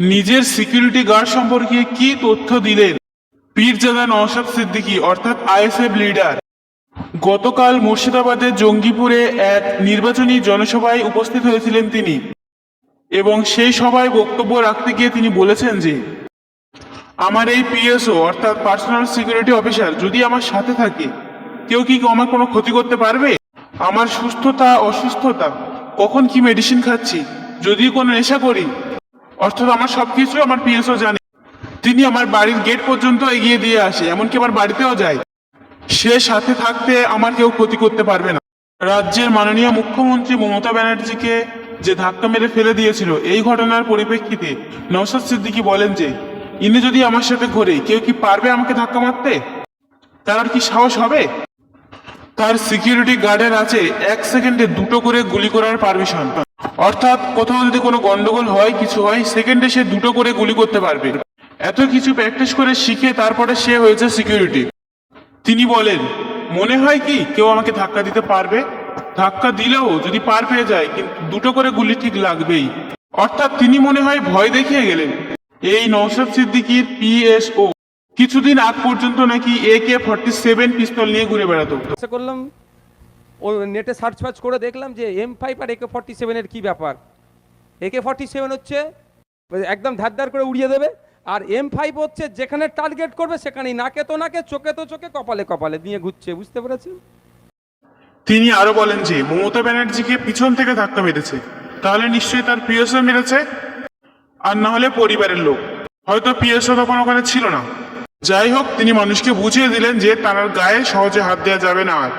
নিজের security guard সম্পর্কে কি তথ্য দিলেন? পীরজাদা নওশাদ সিদ্দিকি, অর্থাৎ আইএসএফ লিডার গতকাল মুর্শিদাবাদের জঙ্গিপুরে এক নির্বাচনী জনসভায় উপস্থিত হয়েছিলেন তিনি। এবং সেই সভায় বক্তব্য রাখতে গিয়ে তিনি বলেছেন যে, আমার এই পিএসও অর্থাৎ পার্সোনাল সিকিউরিটি অফিসার যদি আমার সাথে থাকে, কেউ কি আমার কোনো ক্ষতি করতে পারবে? আমার সুস্থতা, অসুস্থতা, কখন কি মেডিসিন খাচ্ছি? যদি কোনো নেশা করি অর্থাৎ আমার সবকিছু আমার পিএসও জানে। তিনি আমার বাড়ির গেট পর্যন্ত এগিয়ে দিয়ে আসে, এমনকি আমার বাড়িতেও যায়। সে সাথে থাকতে আমার কেউ ক্ষতি করতে পারবে না। রাজ্যের মাননীয় মুখ্যমন্ত্রী মমতা ব্যানার্জিকে যে ধাক্কা মেরে ফেলে দিয়েছিল, এই ঘটনার পরিপ্রেক্ষিতে নওশাদ সিদ্দিকী বলেন যে, ইনি যদি আমার সাথে ঘোরে, কেউ কি পারবে আমাকে ধাক্কা মারতে? তার কি সাহস হবে? তার সিকিউরিটি গার্ডের আছে এক সেকেন্ডে দুটো করে গুলি করার পারমিশন অর্থাৎ কোথাও যদি কোনো গন্ডগোল হয়, কিছু হয় সেকেন্ডে সে দুটো করে গুলি করতে পারবে। এত কিছু প্র্যাকটিস করে শিখে তারপরে সে হয়েছে সিকিউরিটি তিনি বলেন, মনে হয় কি, কেউ আমাকে ধাক্কা দিতে পারবে? ধাক্কা দিলেও যদি পার পেয়ে যায়, কিন্তু দুটো করে গুলি ঠিক লাগবেই। অর্থাৎ তিনি মনে হয় ভয় দেখিয়ে গেলেন। এই নৌসাদ সিদ্দিকির পিএসও কিছুদিন আগ পর্যন্ত নাকি এ কে ফর্টি সেভেন পিস্তল নিয়ে ঘুরে বেড়াতো। করলাম ও নেটে সার্চ ফার্চ করে দেখলাম যে এম ফাইভ আর একে ফর্টি সেভেনের কী ব্যাপার। একে ফর্টি সেভেন হচ্ছে, একদম ধার ধার করে উড়িয়ে দেবে, আর এম ফাইভ হচ্ছে যেখানে টার্গেট করবে সেখানেই, নাকে তো নাকে, চোখে তো চোখে, কপালে কপালে নিয়ে ঘুরছে, বুঝতে পেরেছেন? তিনি আরও বলেন যে, মমতা ব্যানার্জিকে পিছন থেকে ধাক্কা মেরেছে, তাহলে নিশ্চয়ই তার পিএসও মেরেছে? আর না হলে পরিবারের লোক, হয়তো পিএসও তখন ওখানে ছিল না। যাই হোক, তিনি মানুষকে বুঝিয়ে দিলেন যে, তার গায়ে সহজে হাত দেওয়া যাবে না আর।